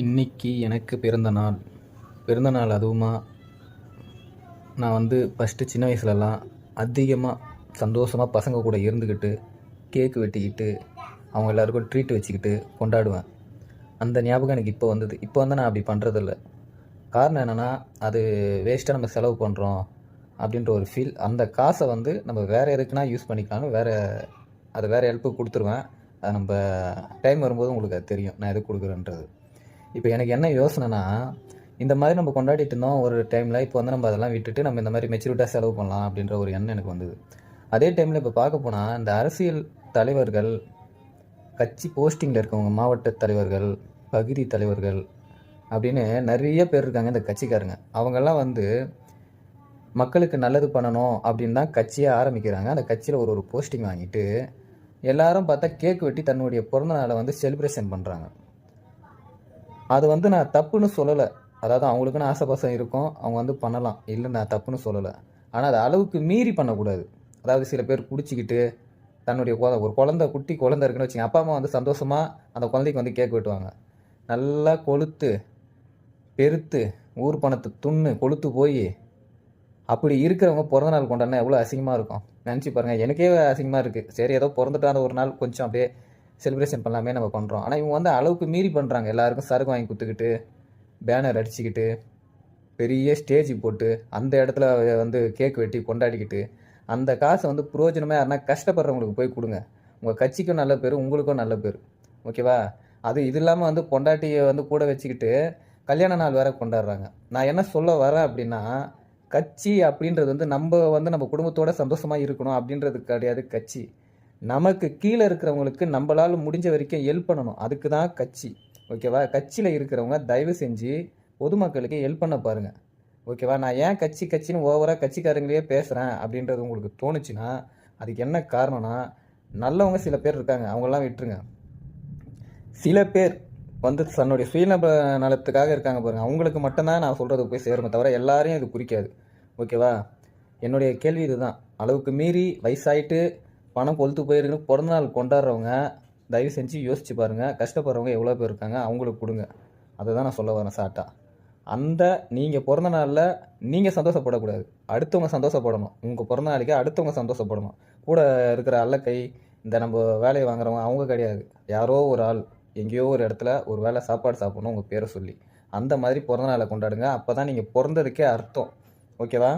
இன்னைக்கு எனக்கு பிறந்த நாள். பிறந்த நாள் அதுவுமா நான் வந்து ஃபஸ்ட்டு சின்ன வயசுலலாம் அதிகமாக சந்தோஷமாக பசங்க கூட இருந்துக்கிட்டு கேக்கு வெட்டிக்கிட்டு அவங்க எல்லாருக்கும் ட்ரீட் வச்சுக்கிட்டு கொண்டாடுவேன். அந்த ஞாபகம் எனக்கு இப்போ வந்தது. இப்போ வந்து நான் அப்படி பண்ணுறதில்ல காரணம் என்னென்னா அது வேஸ்ட்டாக நம்ம செலவு பண்ணுறோம் அப்படின்ற ஒரு ஃபீல் அந்த காசை வந்து நம்ம வேறு எதுக்குன்னா யூஸ் பண்ணிக்கலாம்னு வேறு அதை வேறு ஹெல்ப்புக்கு கொடுத்துருவேன். அது நம்ம டைம் வரும்போது உங்களுக்கு அது தெரியும். நான் எதுக்கு கொடுக்குறேன்றது. இப்போ எனக்கு என்ன யோசனைனா இந்த மாதிரி நம்ம கொண்டாடிட்டு இருந்தோம் ஒரு டைமில் இப்போ வந்து நம்ம அதெல்லாம் விட்டுட்டு நம்ம இந்த மாதிரி மெச்சூரிட்டாக செலவு பண்ணலாம் அப்படின்ற ஒரு எண்ணம் எனக்கு வந்தது. அதே டைமில் இப்போ பார்க்க போனால் இந்த அரசியல் தலைவர்கள் கட்சி போஸ்டிங்கில் இருக்கவங்க மாவட்ட தலைவர்கள் பகுதி தலைவர்கள் அப்படின்னு நிறைய பேர் இருக்காங்க இந்த கட்சிக்காரங்க. அவங்கெல்லாம் வந்து மக்களுக்கு நல்லது பண்ணணும் அப்படின்னு தான் கட்சியை ஆரம்பிக்கிறாங்க. அந்த கட்சியில் ஒரு ஒரு போஸ்டிங் வாங்கிட்டு எல்லாரும் பார்த்தா கேக் வெட்டி தன்னுடைய பிறந்த நாளை வந்து செலிப்ரேஷன் பண்ணுறாங்க அது வந்து நான் தப்புன்னு சொல்லலை. அதாவது அவங்களுக்குன்னு ஆசைபாசம் இருக்கும். அவங்க வந்து பண்ணலாம். இல்லை நான் தப்புன்னு சொல்லலை. ஆனால் அது அளவுக்கு மீறி பண்ணக்கூடாது. அதாவது சில பேர் குடிச்சிக்கிட்டு தன்னுடைய குழந்தை ஒரு குழந்தை குட்டி குழந்தை இருக்குன்னு வச்சுங்க அப்பா அம்மா வந்து சந்தோஷமாக அந்த குழந்தைக்கு வந்து கேக் வெட்டுவாங்க. நல்லா கொளுத்து பெருத்து ஊர் பணத்தை துண்ணு கொளுத்து போய் அப்படி இருக்கிறவங்க பிறந்த நாள் கொண்டாடினா எவ்வளோ அசிங்கமாக இருக்கும். நினச்சி பாருங்கள் எனக்கே அசிங்கமாக இருக்குது சரி ஏதோ பிறந்துட்டான ஒரு நாள் கொஞ்சம் அப்படியே செலிப்ரேஷன் பண்ணலாமே நம்ம பண்ணுறோம் ஆனால் இவங்க வந்து அளவுக்கு மீறி பண்ணுறாங்க எல்லாருக்கும் சரக்கு வாங்கி கொடுத்துக்கிட்டு பேனர் அடிச்சுக்கிட்டு பெரிய ஸ்டேஜ் போட்டு அந்த இடத்துல வந்து கேக் வெட்டி கொண்டாடிக்கிட்டு அந்த காசை வந்து புரோஜனமாக யாருன்னா கஷ்டப்படுறவங்களுக்கு போய் கொடுங்க. உங்கள் கட்சிக்கும் நல்ல பேர் உங்களுக்கும் நல்ல பேர். ஓகேவா அது இது இல்லாமல் வந்து பொண்டாட்டியை வந்து கூட வச்சுக்கிட்டு கல்யாண நாள் வேற கொண்டாடுறாங்க. நான் என்ன சொல்ல வரேன் அப்படின்னா கட்சி அப்படின்றது வந்து நம்ம வந்து நம்ம குடும்பத்தோட சந்தோஷமாக இருக்கணும் அப்படின்றது கிடையாது கட்சி. நமக்கு கீழே இருக்கிறவங்களுக்கு நம்மளால் முடிஞ்ச வரைக்கும் ஹெல்ப் பண்ணணும். அதுக்கு தான் கட்சி. ஓகேவா கட்சியில் இருக்கிறவங்க தயவு செஞ்சு பொதுமக்களுக்கு ஹெல்ப் பண்ண பாருங்கள் ஓகேவா நான் ஏன் கட்சி கட்சின்னு ஓவராக கட்சிக்காரங்களையே பேசுகிறேன் அப்படின்றது உங்களுக்கு தோணுச்சுன்னா அதுக்கு என்ன காரணம்னா நல்லவங்க சில பேர் இருக்காங்க. அவங்கெல்லாம் விட்டுருங்க. சில பேர் வந்து தன்னுடைய சுயநப நலத்துக்காக இருக்காங்க பாருங்க. அவங்களுக்கு மட்டும்தான் நான் சொல்கிறது போய் சேருமே தவிர எல்லாரையும் இது குறிக்காது. ஓகேவா என்னுடைய கேள்வி இதுதான். அளவுக்கு மீறி வயசாயிட்டு பணம் கொளுத்து போயிருக்குன்னு பிறந்தநாள் கொண்டாடுறவங்க தயவு செஞ்சு யோசிச்சு பாருங்கள் கஷ்டப்படுறவங்க எவ்வளோ பேர் இருக்காங்க அவங்களுக்கு கொடுங்க. அதை தான் நான் சொல்ல வரேன் சாட்டா அந்த நீங்கள் பிறந்த நாளில் நீங்கள் சந்தோஷப்படக்கூடாது. அடுத்தவங்க சந்தோஷப்படணும். உங்கள் பிறந்த நாளைக்கு அடுத்தவங்க சந்தோஷப்படணும். கூட இருக்கிற அல்லக்கை இந்த நம்ம வேலையை வாங்குறவங்க அவங்க கிடையாது. யாரோ ஒரு ஆள் எங்கேயோ ஒரு இடத்துல ஒரு வேளை சாப்பாடு சாப்பிடணும் உங்கள் பேரை சொல்லி அந்த மாதிரி பிறந்த நாளை கொண்டாடுங்க. அப்போ தான் நீங்கள் பிறந்ததுக்கே அர்த்தம். ஓகேவா?